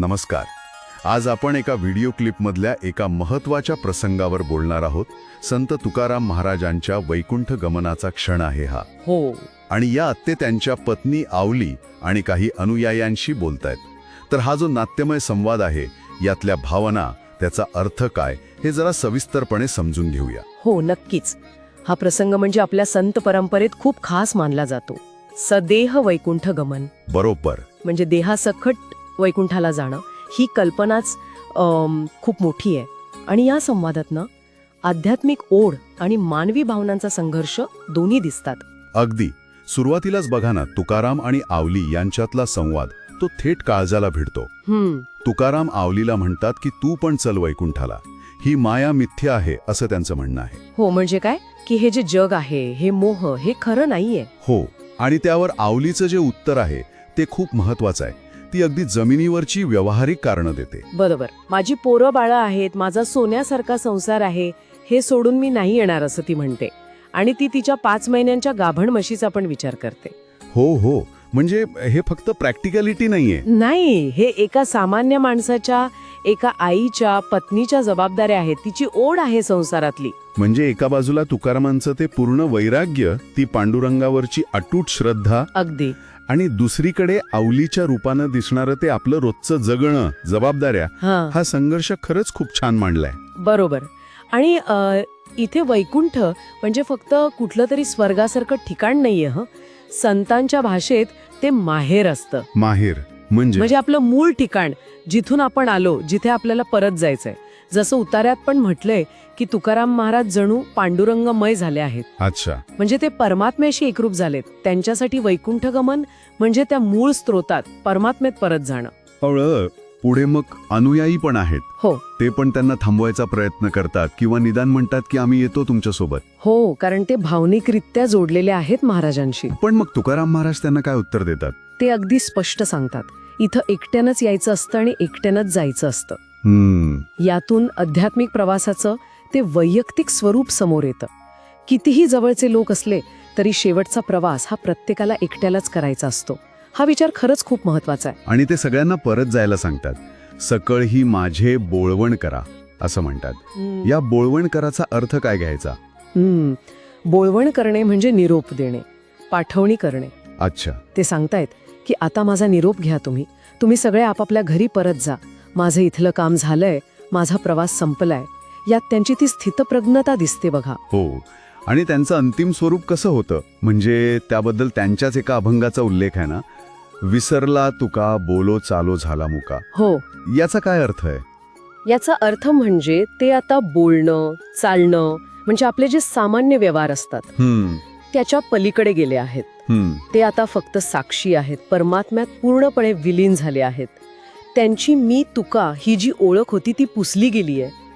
नमस्कार. आज आपण एका व्हिडिओ क्लिपमधल्या एका महत्त्वाच्या प्रसंगावर बोलणार आहोत. संत तुकाराम महाराजांच्या वैकुंठ गमनाचा क्षण आहे हा. हो. आणि या आत्ते त्यांच्या पत्नी आवली आणि काही अनुयायांशी बोलतायत. तर हा जो नाट्यमय संवाद आहे यातल्या भावना त्याचा अर्थ काय हे जरा सविस्तरपणे समजून घेऊया. हो नक्कीच. हा प्रसंग म्हणजे आपल्या संत परंपरेत खूप खास मानला जातो. सदेह वैकुंठ गमन. बरोबर. म्हणजे देहासकट वैकुंठाला जाणं ही कल्पनाच खूप मोठी आहे. आणि या संवादातनं आध्यात्मिक ओढ आणि मानवी भावनांचा संघर्ष दोन्ही दिसतात. अगदी. सुरुवातीलाच बघा ना तुकाराम आणि आवली यांच्यातला संवाद तो थेट काळजाला भिडतो. हम्म. तुकाराम आवलीला म्हणतात की तू पण चल वैकुंठाला. ही माया मिथ्या आहे असं त्यांचं म्हणणं आहे. हो म्हणजे काय? की हे जे जग आहे हे मोह हे खरं नाहीये. हो. आणि त्यावर आवलीचं जे उत्तर आहे ते खूप महत्वाचं आहे. ती अगदी जमिनीवरची व्यावहारिक कारणं देते. बरोबर. माझी पोरं बाळं आहेत माझा सोन्यासारखा संसार आहे हे सोडून मी नाही येणार असं ती म्हणते. आणि ती तिच्या पाच महिन्यांच्या गाभण म्हशीचा पण विचार करते. हो हो. म्हणजे हे फक्त प्रॅक्टिकॅलिटी नाहीये. नाही हे एका सामान्य माणसाच्या एका आईच्या पत्नीच्या जबाबदाऱ्या आहेत. तिची ओढ आहे संसारातली. म्हणजे एका बाजूला तुकारामांचं ते पूर्ण वैराग्य ती पांडुरंगावरची अटूट श्रद्धा अगदी. आणि दुसरीकडे आवलीच्या रूपानं दिसणारं ते आपलं रोजचं जगणं जबाबदाऱ्या हा. हा संघर्ष खरंच खूप छान मांडलाय. बरोबर. आणि अ, इथे वैकुंठ म्हणजे फक्त कुठलं तरी स्वर्गासारखं ठिकाण नाहीये हं. संतांच्या भाषेत ते माहेर असतं. माहेर. म्हणजे? म्हणजे आपलं मूळ ठिकाण जिथून आपण आलो जिथे आपल्याला परत जायचंय. जसं उतार्यात पण म्हटलंय की तुकाराम महाराज जणू पांडुरंगमय झाले आहेत. अच्छा. म्हणजे ते परमात्म्याशी एकरूप झालेत. त्यांच्यासाठी वैकुंठ गमन म्हणजे त्या मूळ स्त्रोतात परमात्मेत परत जाणं. पुढे मग अनुयायी पण आहेत. हो. ते पण त्यांना थांबवायचा प्रयत्न करतात किंवा निदान म्हणतात की आम्ही येतो तुमच्यासोबत. हो कारण ते भावनिकरित्या जोडलेले आहेत महाराजांशी. पण मग तुकाराम महाराज त्यांना काय उत्तर देतात? ते अगदी स्पष्ट सांगतात. इथं एकट्यानंच यायचं असतं आणि एकट्यानंच जायचं असतं. हम्म. यातून आध्यात्मिक प्रवासाचं ते वैयक्तिक स्वरूप समोर येतं. कितीही जवळचे लोक असले तरी शेवटचा प्रवास हा प्रत्येकाला एकट्यालाच करायचा असतो. हा विचार खरंच खूप महत्त्वाचा आहे. आणि ते सगळ्यांना परत जायला सांगतात. सकळ ही माझे बोळवण करा असं म्हणतात. या बोळवण कराचा अर्थ काय घ्यायचा. बोळवण करणे म्हणजे निरोप देणे पाठवणी करणे. अच्छा. ते सांगतायत की आता माझा निरोप घ्या तुम्ही. तुम्ही सगळे आपापल्या घरी परत जा. माझं इथलं काम झालंय. माझा प्रवास संपलाय. यात त्यांची ती स्थितप्रज्ञता दिसते बघा. हो. आणि त्यांचं अंतिम स्वरूप कसं होतं? म्हणजे त्याबद्दल त्यांच्याच एका अभंगाचा उल्लेख आहे ना? विसरला तुका बोलो चालो झाला मुका. हो. याचा काय अर्थ आहे? याचा अर्थ म्हणजे ते आता बोलणं चालणं म्हणजे आपले जे सामान्य व्यवहार असतात त्याच्या पलीकडे गेले आहेत. ते आता फक्त साक्षी आहेत. परमात्म्यात पूर्णपणे विलीन झाले आहेत. त्यांची मी तुका ही जी ओळख होती ती पुसली गेली आहे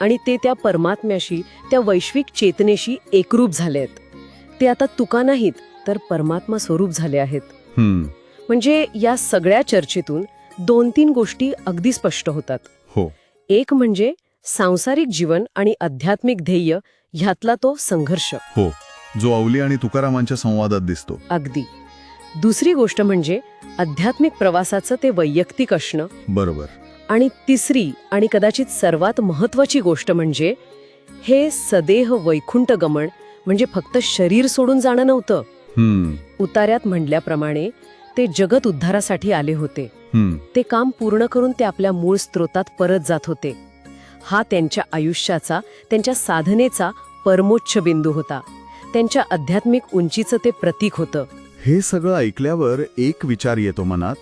आणि ते त्या परमात्म्याशी त्या वैश्विक चेतनेशी एकरूप झाले आहेत ते आता तुका नाहीत तर परमात्मा स्वरूप झाले आहेत. म्हणजे या सगळ्या चर्चेतून दोन तीन गोष्टी अगदी स्पष्ट होतात. हो. एक म्हणजे सांसारिक जीवन आणि आध्यात्मिक ध्येय ह्यातला तो संघर्ष. हो. जो अवली आणि तुकारामांच्या संवादात दिसतो. अगदी. दुसरी गोष्ट म्हणजे आध्यात्मिक प्रवासाचं ते वैयक्तिक असणं. बरोबर. आणि तिसरी आणि कदाचित सर्वात महत्वाची गोष्ट म्हणजे हे सदेह वैकुंठ गमन म्हणजे फक्त शरीर सोडून जाणं नव्हतं. उतार्यात म्हणल्याप्रमाणे ते जगत उद्धारासाठी आले होते. ते काम पूर्ण करून ते आपल्या मूळ स्त्रोतात परत जात होते. हा त्यांच्या आयुष्याचा त्यांच्या साधनेचा परमोच्च बिंदू होता. त्यांच्या आध्यात्मिक उंचीचं ते प्रतीक होतं. हे सगळं ऐकल्यावर एक विचार येतो मनात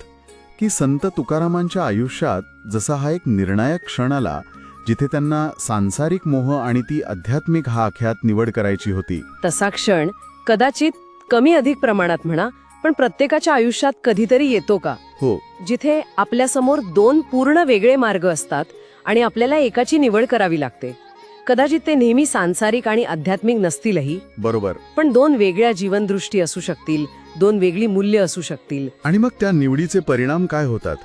की संत तुकारामांच्या आयुष्यात जसा हा एक निर्णायक क्षण आला जिथे त्यांना सांसारिक मोह आणि ती आध्यात्मिक हा आख्यात निवड करायची होती. तसा क्षण कदाचित कमी अधिक प्रमाणात म्हणा पण प्रत्येकाच्या आयुष्यात कधीतरी येतो का? हो. जिथे आपल्यासमोर दोन पूर्ण वेगळे मार्ग असतात आणि आपल्याला एकाची निवड करावी लागते. कदाचित ते नेहमी सांसारिक आणि आध्यात्मिक नसतीलही. बरोबर. पण दोन वेगळ्या जीवनदृष्टी असू शकतील दोन वेगळी मूल्य असू शकतील. आणि मग त्या निवडीचे परिणाम काय होतात?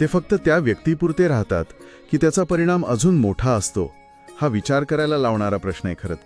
ते फक्त त्या व्यक्तीपुरते राहतात की त्याचा परिणाम अजून मोठा असतो? हा विचार करायला लावणारा प्रश्न आहे खरंच